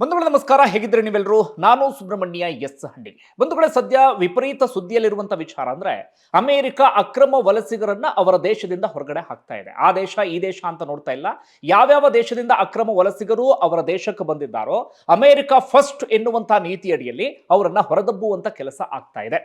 ಬಂಧುಗಳ, ನಮಸ್ಕಾರ. ಹೇಗಿದ್ರೆ ನೀವೆಲ್ಲರೂ? ನಾನು ಸುಬ್ರಹ್ಮಣ್ಯ ಎಸ್ ಹಂಡಿ ಬಂಧುಗಳ, ಸದ್ಯ ವಿಪರೀತ ಸುದ್ದಿಯಲ್ಲಿರುವಂತ ವಿಚಾರ ಅಂದ್ರೆ ಅಮೆರಿಕ ಅಕ್ರಮ ವಲಸಿಗರನ್ನ ಅವರ ದೇಶದಿಂದ ಹೊರಗಡೆ ಹಾಕ್ತಾ ಇದೆ. ಆ ದೇಶ, ಈ ದೇಶ ಅಂತ ನೋಡ್ತಾ ಇಲ್ಲ. ಯಾವ್ಯಾವ ದೇಶದಿಂದ ಅಕ್ರಮ ವಲಸಿಗರು ಅವರ ದೇಶಕ್ಕೆ ಬಂದಿದ್ದಾರೋ, ಅಮೆರಿಕ ಫಸ್ಟ್ ಎನ್ನುವಂತ ನೀತಿ ಅಡಿಯಲ್ಲಿ ಅವರನ್ನ ಹೊರದಬ್ಬುವಂತ ಕೆಲಸ ಆಗ್ತಾ ಇದೆ.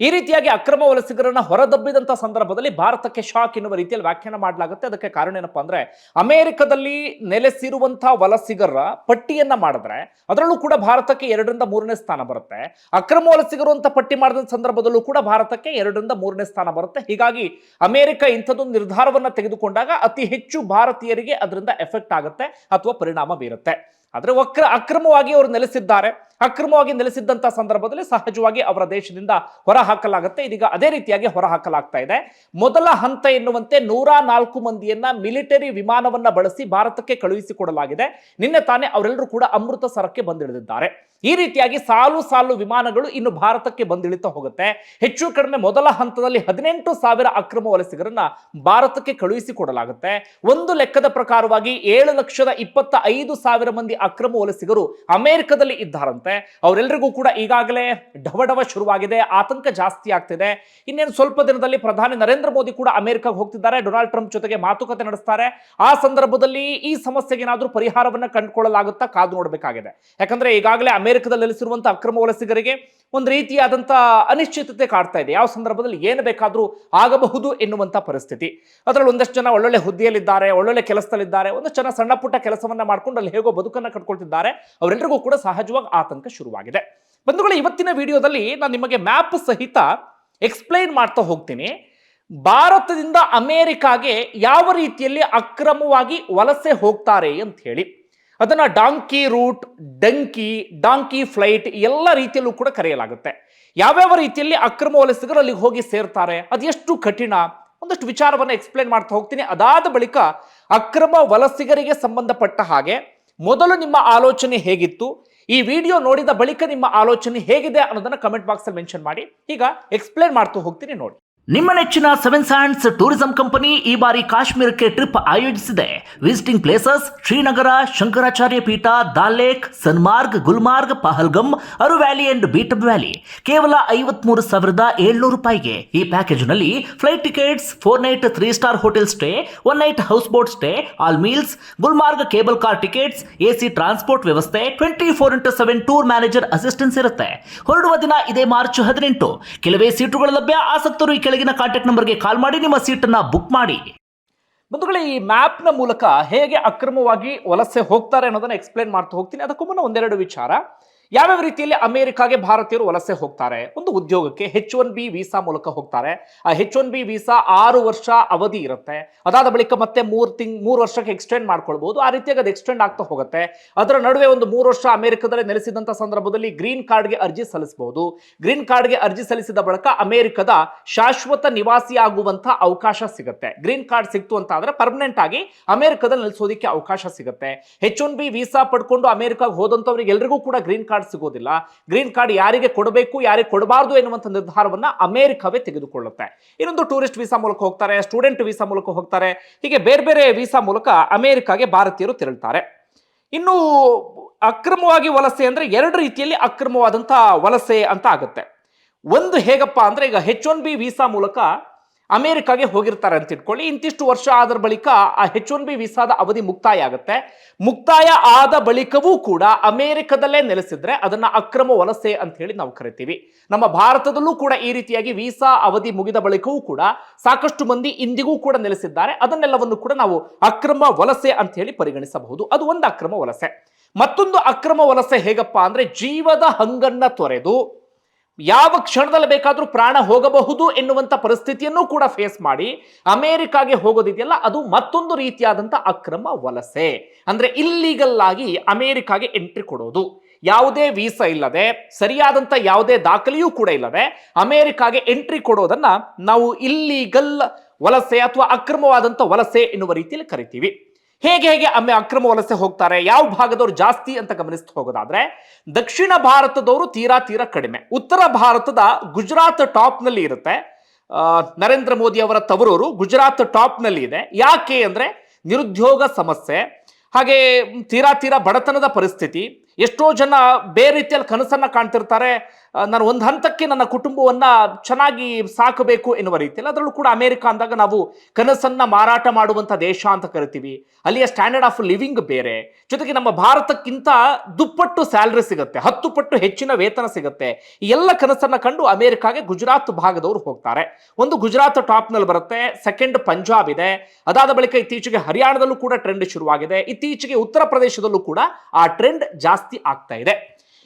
ಈ ರೀತಿಯಾಗಿ ಅಕ್ರಮ ವಲಸಿಗರನ್ನ ಹೊರದಬ್ಬಿದಂತ ಸಂದರ್ಭದಲ್ಲಿ ಭಾರತಕ್ಕೆ ಶಾಕ್ ಎನ್ನುವ ರೀತಿಯಲ್ಲಿ ವ್ಯಾಖ್ಯಾನ ಮಾಡಲಾಗುತ್ತೆ. ಅದಕ್ಕೆ ಕಾರಣ ಏನಪ್ಪಾ ಅಂದ್ರೆ, ಅಮೆರಿಕದಲ್ಲಿ ನೆಲೆಸಿರುವಂತಹ ವಲಸಿಗರ ಪಟ್ಟಿಯನ್ನ ಮಾಡಿದ್ರೆ ಅದರಲ್ಲೂ ಕೂಡ ಭಾರತಕ್ಕೆ ಎರಡರಿಂದ ಮೂರನೇ ಸ್ಥಾನ ಬರುತ್ತೆ. ಅಕ್ರಮ ವಲಸಿಗರು ಅಂತ ಪಟ್ಟಿ ಮಾಡಿದ ಸಂದರ್ಭದಲ್ಲೂ ಕೂಡ ಭಾರತಕ್ಕೆ ಎರಡರಿಂದ ಮೂರನೇ ಸ್ಥಾನ ಬರುತ್ತೆ. ಹೀಗಾಗಿ ಅಮೆರಿಕ ಇಂಥದ್ದು ನಿರ್ಧಾರವನ್ನ ತೆಗೆದುಕೊಂಡಾಗ ಅತಿ ಹೆಚ್ಚು ಭಾರತೀಯರಿಗೆ ಅದರಿಂದ ಎಫೆಕ್ಟ್ ಆಗುತ್ತೆ ಅಥವಾ ಪರಿಣಾಮ ಬೀರುತ್ತೆ. ಆದ್ರೆ ವಕ್ರ ಅಕ್ರಮವಾಗಿ ಅವರು ನೆಲೆಸಿದ್ದಾರೆ. ಅಕ್ರಮವಾಗಿ ನೆಲೆಸಿದ್ದಂಥ ಸಂದರ್ಭದಲ್ಲಿ ಸಹಜವಾಗಿ ಅವರ ದೇಶದಿಂದ ಹೊರ ಹಾಕಲಾಗುತ್ತೆ ಇದೀಗ ಅದೇ ರೀತಿಯಾಗಿ ಹೊರ ಹಾಕಲಾಗ್ತಾ ಇದೆ. ಮೊದಲ ಹಂತ ಎನ್ನುವಂತೆ ನೂರ ನಾಲ್ಕು ಮಂದಿಯನ್ನ ಮಿಲಿಟರಿ ವಿಮಾನವನ್ನ ಬಳಸಿ ಭಾರತಕ್ಕೆ ಕಳುಹಿಸಿಕೊಡಲಾಗಿದೆ ನಿನ್ನೆ ತಾನೇ ಅವರೆಲ್ಲರೂ ಕೂಡ ಅಮೃತಸರಕ್ಕೆ ಬಂದಿಳಿದಿದ್ದಾರೆ. ಈ ರೀತಿಯಾಗಿ ಸಾಲು ಸಾಲು ವಿಮಾನಗಳು ಇನ್ನು ಭಾರತಕ್ಕೆ ಬಂದಿಳಿತಾ ಹೋಗುತ್ತೆ. ಹೆಚ್ಚು ಕಡಿಮೆ ಮೊದಲ ಹಂತದಲ್ಲಿ ಹದಿನೆಂಟು ಸಾವಿರ ಅಕ್ರಮ ವಲಸಿಗರನ್ನ ಭಾರತಕ್ಕೆ ಕಳುಹಿಸಿಕೊಡಲಾಗುತ್ತೆ ಒಂದು ಲೆಕ್ಕದ ಪ್ರಕಾರವಾಗಿ ಏಳು ಲಕ್ಷದ ಇಪ್ಪತ್ತ ಐದು ಸಾವಿರ ಮಂದಿ ಅಕ್ರಮ ವಲಸಿಗರು ಅಮೆರಿಕದಲ್ಲಿ ಇದ್ದಾರಂತೆ. ಅವರೆಲ್ಲರಿಗೂ ಕೂಡ ಈಗಾಗಲೇ ಢವಢವ ಶುರುವಾಗಿದೆ, ಆತಂಕ ಜಾಸ್ತಿ ಆಗ್ತಿದೆ. ಇನ್ನೇನು ಸ್ವಲ್ಪ ದಿನದಲ್ಲಿ ಪ್ರಧಾನಿ ನರೇಂದ್ರ ಮೋದಿ ಕೂಡ ಅಮೆರಿಕಕ್ಕೆ ಹೋಗ್ತಿದ್ದಾರೆ. ಡೊನಾಲ್ಡ್ ಟ್ರಂಪ್ ಜೊತೆಗೆ ಮಾತುಕತೆ ನಡೆಸ್ತಾರೆ. ಆ ಸಂದರ್ಭದಲ್ಲಿ ಈ ಸಮಸ್ಯೆಗೆ ಏನಾದರೂ ಪರಿಹಾರವನ್ನ ಕಂಡುಕೊಳ್ಳಲಾಗುತ್ತಾ ಕಾದು ನೋಡಬೇಕಾಗಿದೆ. ಯಾಕಂದ್ರೆ ಈಗಾಗಲೇ ಅಮೆರಿಕದಲ್ಲಿ ನೆಲೆಸಿರುವಂತಹ ಅಕ್ರಮ ವಲಸಿಗರಿಗೆ ಒಂದು ರೀತಿಯಾದಂಥ ಅನಿಶ್ಚಿತತೆ ಕಾಡ್ತಾ ಇದೆ. ಯಾವ ಸಂದರ್ಭದಲ್ಲಿ ಏನು ಬೇಕಾದರೂ ಆಗಬಹುದು ಎನ್ನುವಂಥ ಪರಿಸ್ಥಿತಿ. ಅದರಲ್ಲಿ ಒಂದಷ್ಟು ಜನ ಒಳ್ಳೊಳ್ಳೆ ಹುದ್ದೆಯಲ್ಲಿದ್ದಾರೆ, ಒಳ್ಳೊಳ್ಳೆ ಕೆಲಸದಲ್ಲಿದ್ದಾರೆ, ಒಂದಷ್ಟು ಜನ ಸಣ್ಣ ಪುಟ್ಟ ಕೆಲಸವನ್ನ ಮಾಡ್ಕೊಂಡು ಅಲ್ಲಿ ಹೇಗೋ ಬದುಕನ್ನ ಕಟ್ಕೊಳ್ತಿದ್ದಾರೆ. ಅವರೆಲ್ಲರಿಗೂ ಕೂಡ ಸಹಜವಾಗಿ ಆತಂಕ ಶುರುವಾಗಿದೆ. ಬಂಧುಗಳು, ಇವತ್ತಿನ ವಿಡಿಯೋದಲ್ಲಿ ನಾನು ನಿಮಗೆ ಮ್ಯಾಪ್ ಸಹಿತ ಎಕ್ಸ್ಪ್ಲೈನ್ ಮಾಡ್ತಾ ಹೋಗ್ತೀನಿ. ಭಾರತದಿಂದ ಅಮೆರಿಕಾಗೆ ಯಾವ ರೀತಿಯಲ್ಲಿ ಅಕ್ರಮವಾಗಿ ವಲಸೆ ಹೋಗ್ತಾರೆ ಅಂತ ಹೇಳಿ. ಅದನ್ನ donkey route donkey donkey flight ಎಲ್ಲ ರೀತಿಯಲ್ಲೂ ಕೂಡ ಕರೆಯಲಾಗುತ್ತೆ. ಯಾವ್ಯಾವ ರೀತಿಯಲ್ಲಿ ಅಕ್ರಮ ವಲಸಿಗರು ಅಲ್ಲಿಗೆ ಹೋಗಿ ಸೇರ್ತಾರೆ, ಅದು ಎಷ್ಟು ಕಠಿಣ? ಒಂದಷ್ಟು ವಿಚಾರವನ್ನು ಎಕ್ಸ್ಪ್ಲೇನ್ ಮಾಡ್ತಾ ಹೋಗ್ತೀನಿ. ಅದಾದ ಬಳಿಕ ಅಕ್ರಮ ವಲಸಿಗರಿಗೆ ಸಂಬಂಧಪಟ್ಟ ಹಾಗೆ ಮೊದಲು ನಿಮ್ಮ ಆಲೋಚನೆ ಹೇಗಿತ್ತು? ಈ ವಿಡಿಯೋ ನೋಡಿದ ಬಳಿಕ ನಿಮ್ಮ ಆಲೋಚನೆ ಹೇಗಿದೆ ಅನ್ನೋದನ್ನು ಕಮೆಂಟ್ ಬಾಕ್ಸಲ್ಲಿ ಮೆನ್ಷನ್ ಮಾಡಿ. ಈಗ ಎಕ್ಸ್ಪ್ಲೇನ್ ಮಾಡ್ತಾ ಹೋಗ್ತೀನಿ ನೋಡಿ. ನಿಮ್ಮ ನೆಚ್ಚಿನ ಸೆವೆನ್ ಸ್ಯಾಂಡ್ಸ್ ಟೂರಿಸಂ ಕಂಪನಿ ಈ ಬಾರಿ ಕಾಶ್ಮೀರಕ್ಕೆ ಟ್ರಿಪ್ ಆಯೋಜಿಸಿದೆ. Visiting places Srinagar, Shankaracharya Peeth Dal Lake Sonamarg Gulmarg, Pahalgam, Aru valley and Betaab valley. ಕೇವಲ ಐವತ್ಮೂರು ಸಾವಿರದ ಏಳ್ನೂರು ರೂಪಾಯಿಗೆ ಈ ಪ್ಯಾಕೇಜ್ನಲ್ಲಿ flight tickets four night three star hotel stay one night house boat stay all meals Gulmarg cable car tickets AC transport ವ್ಯವಸ್ಥೆ twenty four into seven tour manager assistance ಇರುತ್ತೆ. ಹೊರಡುವ ದಿನ ಇದೇ ಮಾರ್ಚ್ ಹದಿನೆಂಟು. ಕೆಲವೇ ಸೀಟುಗಳು ಲಭ್ಯ, ಆಸಕ್ತರು ಈ ಕೆಳಗಿನ ಕಾಂಟ್ಯಾಕ್ಟ್ ನಂಬರ್ಗೆ ಕಾಲ್ ಮಾಡಿ, ನಿಮ್ಮ ಸೀಟನ್ನ ಬುಕ್ ಮಾಡಿ. ಬಂಧುಗಳೇ, ಈ ಮ್ಯಾಪ್ನ ಮೂಲಕ ಹೇಗೆ ಅಕ್ರಮವಾಗಿ ವಲಸೆ ಹೋಗ್ತಾರೆ ಅನ್ನೋದನ್ನ ಎಕ್ಸ್ಪ್ಲೇನ್ ಮಾಡ್ತಾ ಹೋಗ್ತೀನಿ. ಅದಕ್ಕೂ ಮುನ್ನ ಒಂದೆರಡು ವಿಚಾರ. ಯಾವ್ಯಾವ ರೀತಿಯಲ್ಲಿ ಅಮೆರಿಕಾಗೆ ಭಾರತೀಯರು ವಲಸೆ ಹೋಗ್ತಾರೆ? ಒಂದು ಉದ್ಯೋಗಕ್ಕೆ ಹೆಚ್ ಒನ್ ಬಿ ವೀಸಾ ಮೂಲಕ ಹೋಗ್ತಾರೆ. ಆ ಹೆಚ್ ಒನ್ ಬಿ ವೀಸಾ ಆರು ವರ್ಷ ಅವಧಿ ಇರುತ್ತೆ. ಅದಾದ ಬಳಿಕ ಮತ್ತೆ ಮೂರು ತಿಂಗ್, ಮೂರು ವರ್ಷಕ್ಕೆ ಎಕ್ಸ್ಟೆಂಡ್ ಮಾಡ್ಕೊಳ್ಬಹುದು ಆ ರೀತಿಯಾಗಿ ಅದು ಎಕ್ಸ್ಟೆಂಡ್ ಆಗ್ತಾ ಹೋಗುತ್ತೆ. ಅದರ ನಡುವೆ ಒಂದು ಮೂರು ವರ್ಷ ಅಮೆರಿಕದಲ್ಲಿ ನೆಲೆಸಿದಂಥ ಸಂದರ್ಭದಲ್ಲಿ ಗ್ರೀನ್ ಕಾರ್ಡ್ಗೆ ಅರ್ಜಿ ಸಲ್ಲಿಸಬಹುದು ಗ್ರೀನ್ ಕಾರ್ಡ್ಗೆ ಅರ್ಜಿ ಸಲ್ಲಿಸಿದ ಬಳಿಕ ಅಮೆರಿಕದ ಶಾಶ್ವತ ನಿವಾಸಿ ಆಗುವಂತಹ ಅವಕಾಶ ಸಿಗುತ್ತೆ. ಗ್ರೀನ್ ಕಾರ್ಡ್ ಸಿಕ್ತು ಅಂತ ಆದ್ರೆ ಪರ್ಮನೆಂಟ್ ಆಗಿ ಅಮೆರಿಕದಲ್ಲಿ ನೆಲೆಸೋದಕ್ಕೆ ಅವಕಾಶ ಸಿಗುತ್ತೆ. ಹೆಚ್ ಒನ್ ಬಿ ವೀಸಾ ಪಡ್ಕೊಂಡು ಅಮೆರಿಕಾಗೆ ಹೋದಂಥವ್ರಿಗೆ ಎಲ್ರಿಗೂ ಕೂಡ ಗ್ರೀನ್ ಕಾರ್ಡ್ ಸಿಗೋದಿಲ್ಲ. ಗ್ರೀನ್ ಕಾರ್ಡ್ ಯಾರಿಗೆ ಕೊಡಬೇಕು, ಯಾರಿಗೆ ಕೊಡಬಾರ್ದು ಎನ್ನುವಂಥ ನಿರ್ಧಾರವನ್ನ ಅಮೆರಿಕವೇ ತೆಗೆದುಕೊಳ್ಳುತ್ತೆ. ಇನ್ನೊಂದು ಟೂರಿಸ್ಟ್ ವೀಸಾ ಮೂಲಕ ಹೋಗ್ತಾರೆ, ಸ್ಟೂಡೆಂಟ್ ವೀಸಾ ಮೂಲಕ ಹೋಗ್ತಾರೆ, ಹೀಗೆ ಬೇರೆ ಬೇರೆ ವೀಸಾ ಮೂಲಕ ಅಮೆರಿಕಾಗೆ ಭಾರತೀಯರು ತೆರಳುತ್ತಾರೆ ಇನ್ನು ಅಕ್ರಮವಾಗಿ ವಲಸೆ ಅಂದ್ರೆ ಎರಡು ರೀತಿಯಲ್ಲಿ ಅಕ್ರಮವಾದಂಥ ವಲಸೆ ಅಂತ ಆಗುತ್ತೆ. ಒಂದು ಹೇಗಪ್ಪ ಅಂದ್ರೆ ಈಗ ಹೆಚ್ ಒನ್ ಬಿ ವೀಸಾ ಮೂಲಕ ಅಮೆರಿಕಾಗೆ ಹೋಗಿರ್ತಾರೆ ಅಂತ ಇಟ್ಕೊಳ್ಳಿ. ಇಂತಿಷ್ಟು ವರ್ಷ ಆದ ಬಳಿಕ ಆ ಹೆಚ್ ಒನ್ ಬಿ ವೀಸಾದ ಅವಧಿ ಮುಕ್ತಾಯ ಆಗುತ್ತೆ. ಮುಕ್ತಾಯ ಆದ ಬಳಿಕವೂ ಕೂಡ ಅಮೆರಿಕದಲ್ಲೇ ನೆಲೆಸಿದ್ರೆ ಅದನ್ನ ಅಕ್ರಮ ವಲಸೆ ಅಂತ ಹೇಳಿ ನಾವು ಕರಿತೀವಿ. ನಮ್ಮ ಭಾರತದಲ್ಲೂ ಕೂಡ ಈ ರೀತಿಯಾಗಿ ವೀಸಾ ಅವಧಿ ಮುಗಿದ ಬಳಿಕವೂ ಕೂಡ ಸಾಕಷ್ಟು ಮಂದಿ ಇಂದಿಗೂ ಕೂಡ ನೆಲೆಸಿದ್ದಾರೆ. ಅದನ್ನೆಲ್ಲವನ್ನು ಕೂಡ ನಾವು ಅಕ್ರಮ ವಲಸೆ ಅಂತ ಹೇಳಿ ಪರಿಗಣಿಸಬಹುದು. ಅದು ಒಂದು ಅಕ್ರಮ ವಲಸೆ. ಮತ್ತೊಂದು ಅಕ್ರಮ ವಲಸೆ ಹೇಗಪ್ಪ ಅಂದ್ರೆ ಜೀವದ ಹಂಗನ್ನ ತೊರೆದು ಯಾವ ಕ್ಷಣದಲ್ಲಿ ಬೇಕಾದರೂ ಪ್ರಾಣ ಹೋಗಬಹುದು ಎನ್ನುವಂಥ ಪರಿಸ್ಥಿತಿಯನ್ನು ಕೂಡ ಫೇಸ್ ಮಾಡಿ ಅಮೆರಿಕಾಗೆ ಹೋಗೋದಿದೆಯಲ್ಲ, ಅದು ಮತ್ತೊಂದು ರೀತಿಯಾದಂಥ ಅಕ್ರಮ ವಲಸೆ. ಅಂದರೆ ಇಲ್ಲಿಗಲ್ ಆಗಿ ಅಮೆರಿಕಾಗೆ ಎಂಟ್ರಿ ಕೊಡೋದು. ಯಾವುದೇ ವೀಸಾ ಇಲ್ಲದೆ ಸರಿಯಾದಂಥ ಯಾವುದೇ ದಾಖಲೆಯೂ ಕೂಡ ಇಲ್ಲದೆ ಅಮೆರಿಕಾಗೆ ಎಂಟ್ರಿ ಕೊಡೋದನ್ನು ನಾವು ಇಲ್ಲೀಗಲ್ ವಲಸೆ ಅಥವಾ ಅಕ್ರಮವಾದಂಥ ವಲಸೆ ಎನ್ನುವ ರೀತಿಯಲ್ಲಿ ಕರಿತೀವಿ. ಹೇಗೆ ಹೇಗೆ ಅಮ್ಮೆ ಅಕ್ರಮ ವಲಸೆ ಹೋಗ್ತಾರೆ? ಯಾವ ಭಾಗದವರು ಜಾಸ್ತಿ ಅಂತ ಗಮನಿಸ್ತಾ ಹೋಗೋದಾದ್ರೆ, ದಕ್ಷಿಣ ಭಾರತದವರು ತೀರಾ ತೀರಾ ಕಡಿಮೆ. ಉತ್ತರ ಭಾರತದ ಗುಜರಾತ್ ಟಾಪ್ನಲ್ಲಿ ಇರುತ್ತೆ. ನರೇಂದ್ರ ಮೋದಿ ಅವರ ತವರೂರು ಗುಜರಾತ್ ಟಾಪ್ನಲ್ಲಿ ಇದೆ. ಯಾಕೆ ಅಂದ್ರೆ ನಿರುದ್ಯೋಗ ಸಮಸ್ಯೆ, ಹಾಗೆ ತೀರಾ ತೀರಾ ಬಡತನದ ಪರಿಸ್ಥಿತಿ, ಎಷ್ಟೋ ಜನ ಬೇರೆ ರೀತಿಯಲ್ಲಿ ಕನಸನ್ನ ಕಾಣ್ತಿರ್ತಾರೆ. ನಾನು ಒಂದು ಹಂತಕ್ಕೆ ನನ್ನ ಕುಟುಂಬವನ್ನ ಚೆನ್ನಾಗಿ ಸಾಕಬೇಕು ಎನ್ನುವ ರೀತಿಯಲ್ಲಿ ಅದರಲ್ಲೂ ಕೂಡ ಅಮೆರಿಕ ಅಂದಾಗ ನಾವು ಕನಸನ್ನ ಮಾರಾಟ ಮಾಡುವಂಥ ದೇಶ ಅಂತ ಕರಿತೀವಿ. ಅಲ್ಲಿಯ ಸ್ಟ್ಯಾಂಡರ್ಡ್ ಆಫ್ ಲಿವಿಂಗ್ ಬೇರೆ. ಜೊತೆಗೆ ನಮ್ಮ ಭಾರತಕ್ಕಿಂತ ದುಪ್ಪಟ್ಟು ಸ್ಯಾಲ್ರಿ ಸಿಗುತ್ತೆ, ಹತ್ತು ಪಟ್ಟು ಹೆಚ್ಚಿನ ವೇತನ ಸಿಗುತ್ತೆ. ಈ ಎಲ್ಲ ಕನಸನ್ನ ಕಂಡು ಅಮೆರಿಕಾಗೆ ಗುಜರಾತ್ ಭಾಗದವರು ಹೋಗ್ತಾರೆ. ಒಂದು ಗುಜರಾತ್ ಟಾಪ್ನಲ್ಲಿ ಬರುತ್ತೆ ಸೆಕೆಂಡ್ ಪಂಜಾಬ್ ಇದೆ. ಅದಾದ ಬಳಿಕ ಇತ್ತೀಚೆಗೆ ಹರಿಯಾಣದಲ್ಲೂ ಕೂಡ ಟ್ರೆಂಡ್ ಶುರುವಾಗಿದೆ. ಇತ್ತೀಚೆಗೆ ಉತ್ತರ ಪ್ರದೇಶದಲ್ಲೂ ಕೂಡ ಆ ಟ್ರೆಂಡ್ ಜಾಸ್ತಿ ಆಗ್ತಾ ಇದೆ.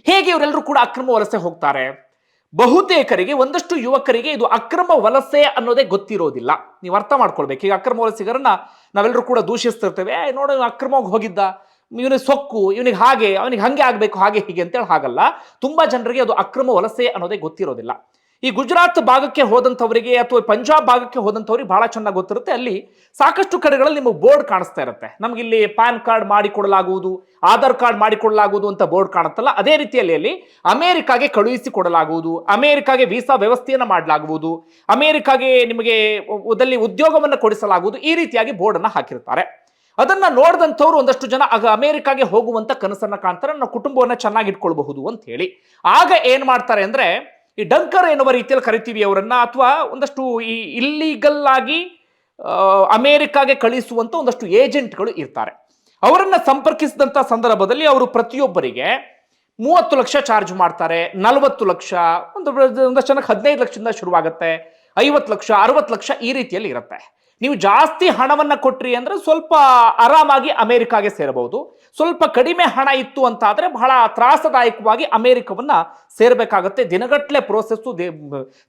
ಹೇಗೆ ಇವರೆಲ್ಲರೂ ಕೂಡ ಅಕ್ರಮ ವಲಸೆ ಹೋಗ್ತಾರೆ? ಬಹುತೇಕರಿಗೆ, ಒಂದಷ್ಟು ಯುವಕರಿಗೆ ಇದು ಅಕ್ರಮ ವಲಸೆ ಅನ್ನೋದೇ ಗೊತ್ತಿರೋದಿಲ್ಲ. ನೀವು ಅರ್ಥ ಮಾಡ್ಕೊಳ್ಬೇಕು. ಈಗ ಅಕ್ರಮ ವಲಸಿಗರನ್ನ ನಾವೆಲ್ಲರೂ ಕೂಡ ದೂಷಿಸ್ತಿರ್ತೇವೆ. ನೋಡೋ ಅಕ್ರಮವಾಗಿ ಹೋಗಿದ್ದ. ಇವನಿಗೆ ಸೊಕ್ಕು, ಇವನಿಗೆ ಹಾಗೆ, ಅವನಿಗೆ ಹಂಗೆ ಆಗಬೇಕು, ಹಾಗೆ ಹೀಗೆ ಅಂತೇಳಿ ಹಾಗಲ್ಲ. ತುಂಬಾ ಜನರಿಗೆ ಅದು ಅಕ್ರಮ ವಲಸೆ ಅನ್ನೋದೇ ಗೊತ್ತಿರೋದಿಲ್ಲ. ಈ ಗುಜರಾತ್ ಭಾಗಕ್ಕೆ ಹೋದಂಥವರಿಗೆ ಅಥವಾ ಪಂಜಾಬ್ ಭಾಗಕ್ಕೆ ಹೋದಂಥವ್ರಿಗೆ ಬಹಳ ಚೆನ್ನಾಗಿ ಗೊತ್ತಿರುತ್ತೆ. ಅಲ್ಲಿ ಸಾಕಷ್ಟು ಕಡೆಗಳಲ್ಲಿ ನಿಮಗೆ ಬೋರ್ಡ್ ಕಾಣಿಸ್ತಾ ಇರುತ್ತೆ. ನಮಗಿಲ್ಲಿ ಪ್ಯಾನ್ ಕಾರ್ಡ್ ಮಾಡಿಕೊಡಲಾಗುವುದು, ಆಧಾರ್ ಕಾರ್ಡ್ ಮಾಡಿಕೊಡಲಾಗುವುದು ಅಂತ ಬೋರ್ಡ್ ಕಾಣುತ್ತಲ್ಲ, ಅದೇ ರೀತಿಯಲ್ಲಿ ಅಲ್ಲಿ ಅಮೆರಿಕಾಗೆ ಕಳುಹಿಸಿ ಕೊಡಲಾಗುವುದು, ಅಮೆರಿಕಾಗೆ ವೀಸಾ ವ್ಯವಸ್ಥೆಯನ್ನು ಮಾಡಲಾಗುವುದು, ಅಮೆರಿಕಾಗೆ ನಿಮಗೆ ಅದಲ್ಲಿ ಉದ್ಯೋಗವನ್ನು ಕೊಡಿಸಲಾಗುವುದು, ಈ ರೀತಿಯಾಗಿ ಬೋರ್ಡ್ ಅನ್ನ ಹಾಕಿರ್ತಾರೆ. ಅದನ್ನ ನೋಡಿದಂಥವ್ರು ಒಂದಷ್ಟು ಜನ ಆಗ ಅಮೆರಿಕಾಗೆ ಹೋಗುವಂತ ಕನಸನ್ನ ಕಾಣ್ತಾರೆ, ನನ್ನ ಕುಟುಂಬವನ್ನ ಚೆನ್ನಾಗಿ ಇಟ್ಕೊಳ್ಬಹುದು ಅಂತ ಹೇಳಿ. ಆಗ ಏನ್ ಮಾಡ್ತಾರೆ ಅಂದ್ರೆ ಈ ಡಂಕರ್ ಎನ್ನುವ ರೀತಿಯಲ್ಲಿ ಕರಿತೀವಿ ಅವರನ್ನು, ಅಥವಾ ಒಂದಷ್ಟು ಈ ಇಲ್ಲಿಗಲ್ ಆಗಿ ಅಮೇರಿಕಾಗೆ ಕಳಿಸುವಂತ ಒಂದಷ್ಟು ಏಜೆಂಟ್ಗಳು ಇರ್ತಾರೆ. ಅವರನ್ನು ಸಂಪರ್ಕಿಸಿದಂತ ಸಂದರ್ಭದಲ್ಲಿ ಅವರು ಪ್ರತಿಯೊಬ್ಬರಿಗೆ ಮೂವತ್ತು ಲಕ್ಷ ಚಾರ್ಜ್ ಮಾಡ್ತಾರೆ. ನಲವತ್ತು ಲಕ್ಷ, ಒಂದು ಒಂದಷ್ಟು ಜನಕ್ಕೆ ಹದಿನೈದು ಲಕ್ಷದಿಂದ ಶುರುವಾಗುತ್ತೆ. ಐವತ್ತು ಲಕ್ಷ, ಅರವತ್ತು ಲಕ್ಷ ಈ ರೀತಿಯಲ್ಲಿ ಇರುತ್ತೆ. ನೀವು ಜಾಸ್ತಿ ಹಣವನ್ನು ಕೊಟ್ರಿ ಅಂದ್ರೆ ಸ್ವಲ್ಪ ಆರಾಮಾಗಿ ಅಮೆರಿಕಾಗೆ ಸೇರಬಹುದು. ಸ್ವಲ್ಪ ಕಡಿಮೆ ಹಣ ಇತ್ತು ಅಂತ ಆದರೆ ಬಹಳ ತ್ರಾಸದಾಯಕವಾಗಿ ಅಮೆರಿಕವನ್ನ ಸೇರಬೇಕಾಗುತ್ತೆ. ದಿನಗಟ್ಟಲೆ ಪ್ರೋಸೆಸ್ಸು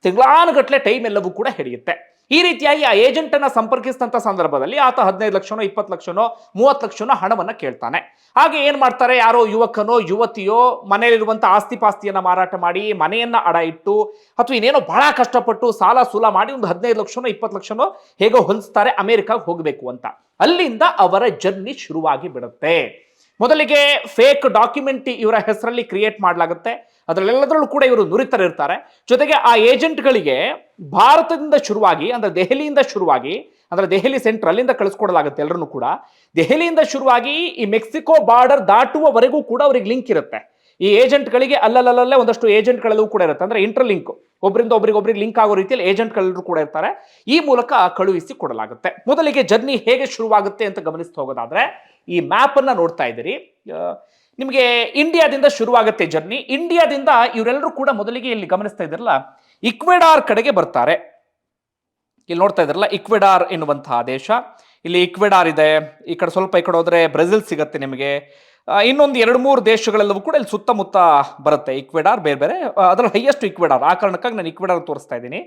ತಿಂಗಳಾನುಗಟ್ಟಲೆ ಟೈಮ್ ಎಲ್ಲವೂ ಕೂಡ ಹಿಡಿಯುತ್ತೆ. ಈ ರೀತಿಯಾಗಿ ಆ ಏಜೆಂಟನ್ನು ಸಂಪರ್ಕಿಸಿದಂಥ ಸಂದರ್ಭದಲ್ಲಿ ಆತ ಹದಿನೈದು ಲಕ್ಷನೋ, ಇಪ್ಪತ್ತು ಲಕ್ಷನೋ, ಮೂವತ್ತು ಲಕ್ಷನೋ ಹಣವನ್ನ ಕೇಳ್ತಾನೆ. ಹಾಗೆ ಏನು ಮಾಡ್ತಾರೆ? ಯಾರೋ ಯುವಕನೋ, ಯುವತಿಯೋ ಮನೆಯಲ್ಲಿರುವಂಥ ಆಸ್ತಿ ಪಾಸ್ತಿಯನ್ನು ಮಾರಾಟ ಮಾಡಿ, ಮನೆಯನ್ನ ಅಡ ಇಟ್ಟು, ಅಥವಾ ಇನ್ನೇನೋ ಬಹಳ ಕಷ್ಟಪಟ್ಟು ಸಾಲ ಸೂಲ ಮಾಡಿ ಒಂದು ಹದಿನೈದು ಲಕ್ಷನೋ, ಇಪ್ಪತ್ತು ಲಕ್ಷನೋ ಹೇಗೋ ಹೊಲಿಸ್ತಾರೆ ಅಮೆರಿಕಾಗೆ ಹೋಗಬೇಕು ಅಂತ. ಅಲ್ಲಿಂದ ಅವರ ಜರ್ನಿ ಶುರುವಾಗಿ ಬಿಡುತ್ತೆ. ಮೊದಲಿಗೆ ಫೇಕ್ ಡಾಕ್ಯುಮೆಂಟ್ ಇವರ ಹೆಸರಲ್ಲಿ ಕ್ರಿಯೇಟ್ ಮಾಡಲಾಗುತ್ತೆ. ಅದರಲ್ಲೆಲ್ಲದರಲ್ಲೂ ಕೂಡ ಇವರು ನುರಿತರಿರ್ತಾರೆ. ಜೊತೆಗೆ ಆ ಏಜೆಂಟ್ಗಳಿಗೆ ಭಾರತದಿಂದ ಶುರುವಾಗಿ, ಅಂದರೆ ದೆಹಲಿಯಿಂದ ಶುರುವಾಗಿ, ಅಂದರೆ ದೆಹಲಿ ಸೆಂಟ್ರ್ ಅಲ್ಲಿಂದ ಕಳಿಸ್ಕೊಡಲಾಗುತ್ತೆ ಎಲ್ಲರನ್ನು ಕೂಡ. ದೆಹಲಿಯಿಂದ ಶುರುವಾಗಿ ಈ ಮೆಕ್ಸಿಕೋ ಬಾರ್ಡರ್ ದಾಟುವವರೆಗೂ ಕೂಡ ಅವ್ರಿಗೆ ಲಿಂಕ್ ಇರುತ್ತೆ. ಈ ಏಜೆಂಟ್ಗಳಿಗೆ ಅಲ್ಲಲ್ಲಲ್ಲೇ ಒಂದಷ್ಟು ಏಜೆಂಟ್ಗಳೆಲ್ಲವೂ ಕೂಡ ಇರುತ್ತೆ. ಅಂದರೆ ಇಂಟರ್ ಲಿಂಕ್ ಒಬ್ಬರಿಂದ ಒಬ್ಬರಿಗೆ ಲಿಂಕ್ ಆಗೋ ರೀತಿಯಲ್ಲಿ ಏಜೆಂಟ್ಗಳೆಲ್ಲರೂ ಕೂಡ ಇರ್ತಾರೆ. ಈ ಮೂಲಕ ಕಳುಹಿಸಿ ಕೊಡಲಾಗುತ್ತೆ. ಮೊದಲಿಗೆ ಜರ್ನಿ ಹೇಗೆ ಶುರುವಾಗುತ್ತೆ ಅಂತ ಗಮನಿಸ್ತಾ ಹೋಗೋದಾದ್ರೆ ಈ ಮ್ಯಾಪ್ ಅನ್ನ ನೋಡ್ತಾ ಇದ್ದೀರಿ. ನಿಮಗೆ ಇಂಡಿಯಾದಿಂದ ಶುರುವಾಗುತ್ತೆ ಜರ್ನಿ ಇಂಡಿಯಾದಿಂದ ಇವರೆಲ್ಲರೂ ಕೂಡ ಮೊದಲಿಗೆ ಇಲ್ಲಿ ಗಮನಿಸ್ತಾ ಇದ್ರಲ್ಲ ಇಕ್ವೆಡಾರ್ ಕಡೆಗೆ ಬರ್ತಾರೆ. ಇಲ್ಲಿ ನೋಡ್ತಾ ಇದ್ರಲ್ಲ ಇಕ್ವೆಡಾರ್ ಎನ್ನುವಂತಹ ದೇಶ. ಇಲ್ಲಿ ಇಕ್ವೆಡಾರ್ ಇದೆ, ಈ ಕಡೆ ಸ್ವಲ್ಪ ಈ ಕಡೆ ಹೋದರೆ ಬ್ರೆಜಿಲ್ ಸಿಗತ್ತೆ ನಿಮಗೆ. ಇನ್ನೊಂದು ಎರಡು ಮೂರು ದೇಶಗಳೆಲ್ಲವೂ ಕೂಡ ಇಲ್ಲಿ ಸುತ್ತಮುತ್ತ ಬರುತ್ತೆ. ಇಕ್ವೆಡಾರ್ ಬೇರೆ ಬೇರೆ ಅದರ ಹೈಯೆಸ್ಟ್ ಇಕ್ವೆಡಾರ್. ಆ ಕಾರಣಕ್ಕಾಗಿ ನಾನು ಇಕ್ವೆಡಾರ್ ತೋರಿಸ್ತಾ ಇದ್ದೀನಿ.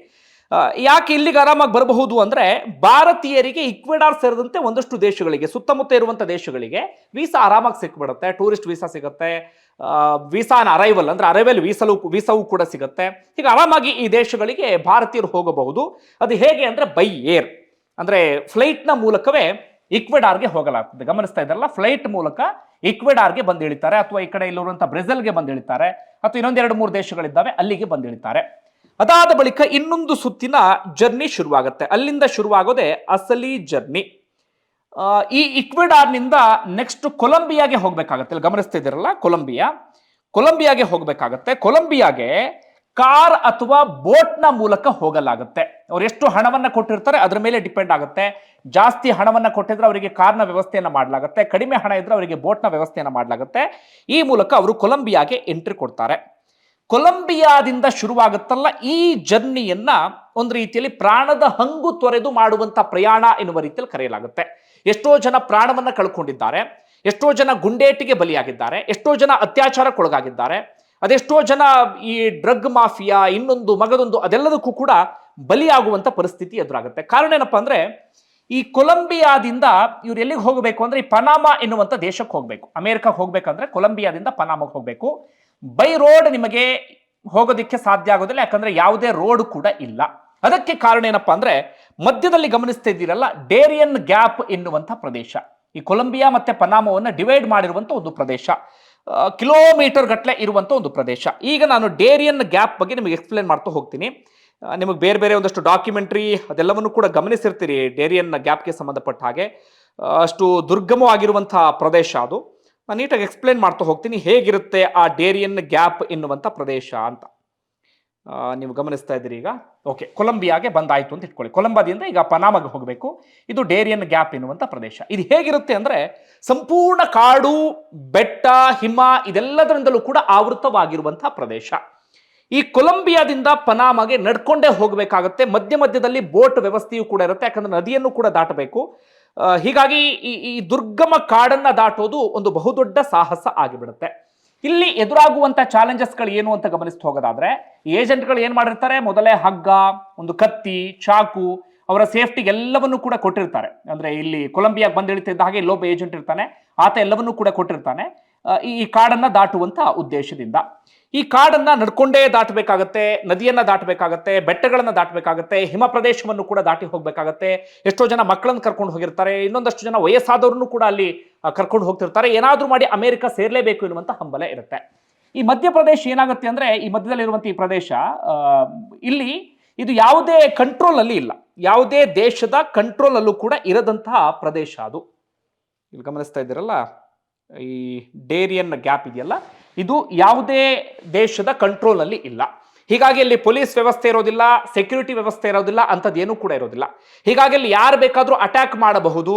ಯಾಕೆ ಇಲ್ಲಿಗೆ ಆರಾಮಾಗಿ ಬರಬಹುದು ಅಂದರೆ ಭಾರತೀಯರಿಗೆ ಇಕ್ವೆಡಾರ್ ಸೇರಿದಂತೆ ಒಂದಷ್ಟು ದೇಶಗಳಿಗೆ, ಸುತ್ತಮುತ್ತ ಇರುವಂಥ ದೇಶಗಳಿಗೆ ವೀಸಾ ಆರಾಮಾಗಿ ಸಿಕ್ಬಿಡುತ್ತೆ. ಟೂರಿಸ್ಟ್ ವೀಸಾ ಸಿಗುತ್ತೆ. ವೀಸಾ ಅರೈವಲ್ ಅಂದರೆ ಅರೈವಲ್ ವೀಸಲು, ವೀಸಾವು ಕೂಡ ಸಿಗುತ್ತೆ. ಹೀಗೆ ಆರಾಮಾಗಿ ಈ ದೇಶಗಳಿಗೆ ಭಾರತೀಯರು ಹೋಗಬಹುದು. ಅದು ಹೇಗೆ ಅಂದರೆ ಬೈ ಏರ್ ಅಂದರೆ ಫ್ಲೈಟ್ನ ಮೂಲಕವೇ ಇಕ್ವೆಡಾರ್ಗೆ ಹೋಗಲಾಗ್ತದೆ. ಗಮನಿಸ್ತಾ ಇದ್ದಾರಲ್ಲ ಫ್ಲೈಟ್ ಮೂಲಕ ಇಕ್ವೆಡಾರ್ಗೆ ಬಂದಿಳಿತಾರೆ. ಅಥವಾ ಈ ಕಡೆ ಇಲ್ಲಿರುವಂಥ ಬ್ರೆಜಿಲ್ಗೆ ಬಂದಿಳಿತಾರೆ. ಅಥವಾ ಇನ್ನೊಂದೆರಡು ಮೂರು ದೇಶಗಳಿದ್ದಾವೆ, ಅಲ್ಲಿಗೆ ಬಂದು ಇಳಿತಾರೆ ಅದಾದ ಬಳಿಕ ಇನ್ನೊಂದು ಸುತ್ತಿನ ಜರ್ನಿ ಶುರುವಾಗುತ್ತೆ. ಅಲ್ಲಿಂದ ಶುರುವಾಗೋದೆ ಅಸಲಿ ಜರ್ನಿ. ಈ ಇಕ್ವೆಡಾರ್ನಿಂದ ನೆಕ್ಸ್ಟ್ ಕೊಲಂಬಿಯಾಗೆ ಹೋಗ್ಬೇಕಾಗತ್ತೆ. ಇಲ್ಲಿ ಗಮನಿಸ್ತಾ ಇದ್ದೀರಲ್ಲ, ಕೊಲಂಬಿಯಾ. ಕೊಲಂಬಿಯಾಗೆ ಹೋಗ್ಬೇಕಾಗತ್ತೆ. ಕೊಲಂಬಿಯಾಗೆ ಕಾರ್ ಅಥವಾ ಬೋಟ್ನ ಮೂಲಕ ಹೋಗಲಾಗುತ್ತೆ. ಅವ್ರು ಎಷ್ಟು ಹಣವನ್ನ ಕೊಟ್ಟಿರ್ತಾರೆ, ಅದರ ಮೇಲೆ ಡಿಪೆಂಡ್ ಆಗುತ್ತೆ. ಜಾಸ್ತಿ ಹಣವನ್ನ ಕೊಟ್ಟಿದ್ರೆ ಅವರಿಗೆ ಕಾರ್ನ ವ್ಯವಸ್ಥೆಯನ್ನ ಮಾಡಲಾಗುತ್ತೆ. ಕಡಿಮೆ ಹಣ ಇದ್ರೆ ಅವರಿಗೆ ಬೋಟ್ನ ವ್ಯವಸ್ಥೆಯನ್ನ ಮಾಡಲಾಗುತ್ತೆ. ಈ ಮೂಲಕ ಅವರು ಕೊಲಂಬಿಯಾಗೆ ಎಂಟ್ರಿ ಕೊಡ್ತಾರೆ. ಕೊಲಂಬಿಯಾದಿಂದ ಶುರುವಾಗುತ್ತಲ್ಲ ಈ ಜರ್ನಿಯನ್ನ ಒಂದು ರೀತಿಯಲ್ಲಿ ಪ್ರಾಣದ ಹಂಗು ತೊರೆದು ಮಾಡುವಂತ ಪ್ರಯಾಣ ಎನ್ನುವ ರೀತಿಯಲ್ಲಿ ಕರೆಯಲಾಗುತ್ತೆ. ಎಷ್ಟೋ ಜನ ಪ್ರಾಣವನ್ನ ಕಳ್ಕೊಂಡಿದ್ದಾರೆ, ಎಷ್ಟೋ ಜನ ಗುಂಡೇಟಿಗೆ ಬಲಿಯಾಗಿದ್ದಾರೆ, ಎಷ್ಟೋ ಜನ ಅತ್ಯಾಚಾರಕ್ಕೊಳಗಾಗಿದ್ದಾರೆ, ಅದೆಷ್ಟೋ ಜನ ಈ ಡ್ರಗ್ ಮಾಫಿಯಾ, ಇನ್ನೊಂದು ಮಗದೊಂದು ಅದೆಲ್ಲದಕ್ಕೂ ಕೂಡ ಬಲಿಯಾಗುವಂತ ಪರಿಸ್ಥಿತಿ ಎದುರಾಗುತ್ತೆ. ಕಾರಣ ಏನಪ್ಪಾ ಅಂದ್ರೆ, ಈ ಕೊಲಂಬಿಯಾದಿಂದ ಇವ್ರು ಎಲ್ಲಿಗೆ ಹೋಗಬೇಕು ಅಂದ್ರೆ ಈ ಪನಾಮಾ ಎನ್ನುವಂತ ದೇಶಕ್ಕೆ ಹೋಗಬೇಕು. ಅಮೆರಿಕಾಗೆ ಹೋಗ್ಬೇಕಂದ್ರೆ ಕೊಲಂಬಿಯಾದಿಂದ ಪನಾಮಕ್ಕೆ ಹೋಗಬೇಕು. ಬೈ ರೋಡ್ ನಿಮಗೆ ಹೋಗೋದಿಕ್ಕೆ ಸಾಧ್ಯ ಆಗೋದಿಲ್ಲ, ಯಾಕಂದ್ರೆ ಯಾವುದೇ ರೋಡ್ ಕೂಡ ಇಲ್ಲ. ಅದಕ್ಕೆ ಕಾರಣ ಏನಪ್ಪಾ ಅಂದ್ರೆ, ಮಧ್ಯದಲ್ಲಿ ಗಮನಿಸ್ತಾ ಇದ್ದೀರಲ್ಲ, ಡೇರಿಯನ್ ಗ್ಯಾಪ್ ಎನ್ನುವಂಥ ಪ್ರದೇಶ. ಈ ಕೊಲಂಬಿಯಾ ಮತ್ತೆ ಪನಾಮವನ್ನು ಡಿವೈಡ್ ಮಾಡಿರುವಂತ ಒಂದು ಪ್ರದೇಶ. ಕಿಲೋಮೀಟರ್ ಗಟ್ಟಲೆ ಇರುವಂತ ಒಂದು ಪ್ರದೇಶ. ಈಗ ನಾನು ಡೇರಿಯನ್ ಗ್ಯಾಪ್ ಬಗ್ಗೆ ನಿಮಗೆ ಎಕ್ಸ್ಪ್ಲೇನ್ ಮಾಡ್ತಾ ಹೋಗ್ತೀನಿ. ನಿಮಗೆ ಬೇರೆ ಬೇರೆ ಒಂದಷ್ಟು ಡಾಕ್ಯುಮೆಂಟ್ರಿ ಅದೆಲ್ಲವನ್ನು ಕೂಡ ಗಮನಿಸಿರ್ತೀರಿ ಡೇರಿಯನ್ ಗ್ಯಾಪ್ಗೆ ಸಂಬಂಧಪಟ್ಟ ಹಾಗೆ. ಅಷ್ಟು ದುರ್ಗಮವಾಗಿರುವಂತಹ ಪ್ರದೇಶ ಅದು. ನಾನು ನೀಟಾಗಿ ಎಕ್ಸ್ಪ್ಲೇನ್ ಮಾಡ್ತಾ ಹೋಗ್ತೀನಿ. ಹೇಗಿರುತ್ತೆ ಆ ಡೇರಿಯನ್ ಗ್ಯಾಪ್ ಎನ್ನುವಂಥ ಪ್ರದೇಶ ಅಂತ. ನೀವು ಗಮನಿಸ್ತಾ ಇದ್ದೀರಿ ಈಗ? ಓಕೆ ಕೊಲಂಬಿಯಾಗೆ ಬಂದಾಯಿತು ಅಂತ ಇಟ್ಕೊಳ್ಳಿ. ಕೊಲಂಬಾದಿಂದ ಈಗ ಪನಾಮಗೆ ಹೋಗಬೇಕು. ಇದು ಡೇರಿಯನ್ ಗ್ಯಾಪ್ ಎನ್ನುವಂಥ ಪ್ರದೇಶ. ಇದು ಹೇಗಿರುತ್ತೆ ಅಂದರೆ ಸಂಪೂರ್ಣ ಕಾಡು, ಬೆಟ್ಟ, ಹಿಮ ಇದೆಲ್ಲದರಿಂದಲೂ ಕೂಡ ಆವೃತವಾಗಿರುವಂಥ ಪ್ರದೇಶ. ಈ ಕೊಲಂಬಿಯಾದಿಂದ ಪನಾಮಗೆ ನಡ್ಕೊಂಡೇ ಹೋಗಬೇಕಾಗುತ್ತೆ. ಮಧ್ಯ ಮಧ್ಯದಲ್ಲಿ ಬೋಟ್ ವ್ಯವಸ್ಥೆಯೂ ಕೂಡ ಇರುತ್ತೆ. ಯಾಕಂದ್ರೆ ನದಿಯನ್ನು ಕೂಡ ದಾಟಬೇಕು. ಹೀಗಾಗಿ ಈ ಈ ದುರ್ಗಮ ಕಾಡನ್ನ ದಾಟೋದು ಒಂದು ಬಹುದೊಡ್ಡ ಸಾಹಸ ಆಗಿಬಿಡುತ್ತೆ. ಇಲ್ಲಿ ಎದುರಾಗುವಂತ ಚಾಲೆಂಜಸ್ಗಳು ಏನು ಅಂತ ಗಮನಿಸ್ತಾ ಹೋಗೋದಾದ್ರೆ ಏಜೆಂಟ್ಗಳು ಏನ್ ಮಾಡಿರ್ತಾರೆ? ಮೊದಲೇ ಹಗ್ಗ, ಒಂದು ಕತ್ತಿ, ಚಾಕು, ಅವರ ಸೇಫ್ಟಿಗೆ ಎಲ್ಲವನ್ನೂ ಕೂಡ ಕೊಟ್ಟಿರ್ತಾರೆ. ಅಂದ್ರೆ ಇಲ್ಲಿ ಕೊಲಂಬಿಯಾಗೆ ಬಂದು ಇಳಿತಿದ್ದ ಹಾಗೆ ಇಲ್ಲೊಬ್ಬ ಏಜೆಂಟ್ ಇರ್ತಾನೆ, ಆತ ಎಲ್ಲವನ್ನೂ ಕೂಡ ಕೊಟ್ಟಿರ್ತಾನೆ ಈ ಈ ಕಾಡನ್ನ ದಾಟುವಂತ ಉದ್ದೇಶದಿಂದ. ಈ ಕಾಡನ್ನ ನಡ್ಕೊಂಡೇ ದಾಟಬೇಕಾಗತ್ತೆ, ನದಿಯನ್ನ ದಾಟಬೇಕಾಗತ್ತೆ, ಬೆಟ್ಟಗಳನ್ನ ದಾಟಬೇಕಾಗತ್ತೆ ಹಿಮ ಪ್ರದೇಶವನ್ನು ಕೂಡ ದಾಟಿ ಹೋಗ್ಬೇಕಾಗತ್ತೆ. ಎಷ್ಟೋ ಜನ ಮಕ್ಕಳನ್ನ ಕರ್ಕೊಂಡು ಹೋಗಿರ್ತಾರೆ, ಇನ್ನೊಂದಷ್ಟು ಜನ ವಯಸ್ಸಾದವ್ರನ್ನು ಕೂಡ ಅಲ್ಲಿ ಕರ್ಕೊಂಡು ಹೋಗ್ತಿರ್ತಾರೆ. ಏನಾದ್ರೂ ಮಾಡಿ ಅಮೆರಿಕ ಸೇರ್ಲೇಬೇಕು ಎನ್ನುವಂತ ಹಂಬಲ ಇರುತ್ತೆ. ಈ ಮಧ್ಯಪ್ರದೇಶ ಏನಾಗುತ್ತೆ ಅಂದ್ರೆ, ಈ ಮಧ್ಯದಲ್ಲಿರುವಂಥ ಈ ಪ್ರದೇಶ ಇಲ್ಲಿ ಇದು ಯಾವುದೇ ಕಂಟ್ರೋಲ್ ಅಲ್ಲಿ ಇಲ್ಲ. ಯಾವುದೇ ದೇಶದ ಕಂಟ್ರೋಲ್ ಅಲ್ಲೂ ಕೂಡ ಇರದಂತಹ ಪ್ರದೇಶ ಅದು. ಇಲ್ಲಿ ಗಮನಿಸ್ತಾ ಇದ್ದೀರಲ್ಲ, ಈ ಡೇರಿಯನ್ ಗ್ಯಾಪ್ ಇದೆಯಲ್ಲ ಇದು ಯಾವುದೇ ದೇಶದ ಕಂಟ್ರೋಲ್ನಲ್ಲಿ ಇಲ್ಲ. ಹೀಗಾಗಿ ಅಲ್ಲಿ ಪೊಲೀಸ್ ವ್ಯವಸ್ಥೆ ಇರೋದಿಲ್ಲ ಸೆಕ್ಯೂರಿಟಿ ವ್ಯವಸ್ಥೆ ಇರೋದಿಲ್ಲ, ಅಂಥದ್ದೇನೂ ಕೂಡ ಇರೋದಿಲ್ಲ. ಹೀಗಾಗಿ ಅಲ್ಲಿ ಯಾರು ಬೇಕಾದರೂ ಅಟ್ಯಾಕ್ ಮಾಡಬಹುದು,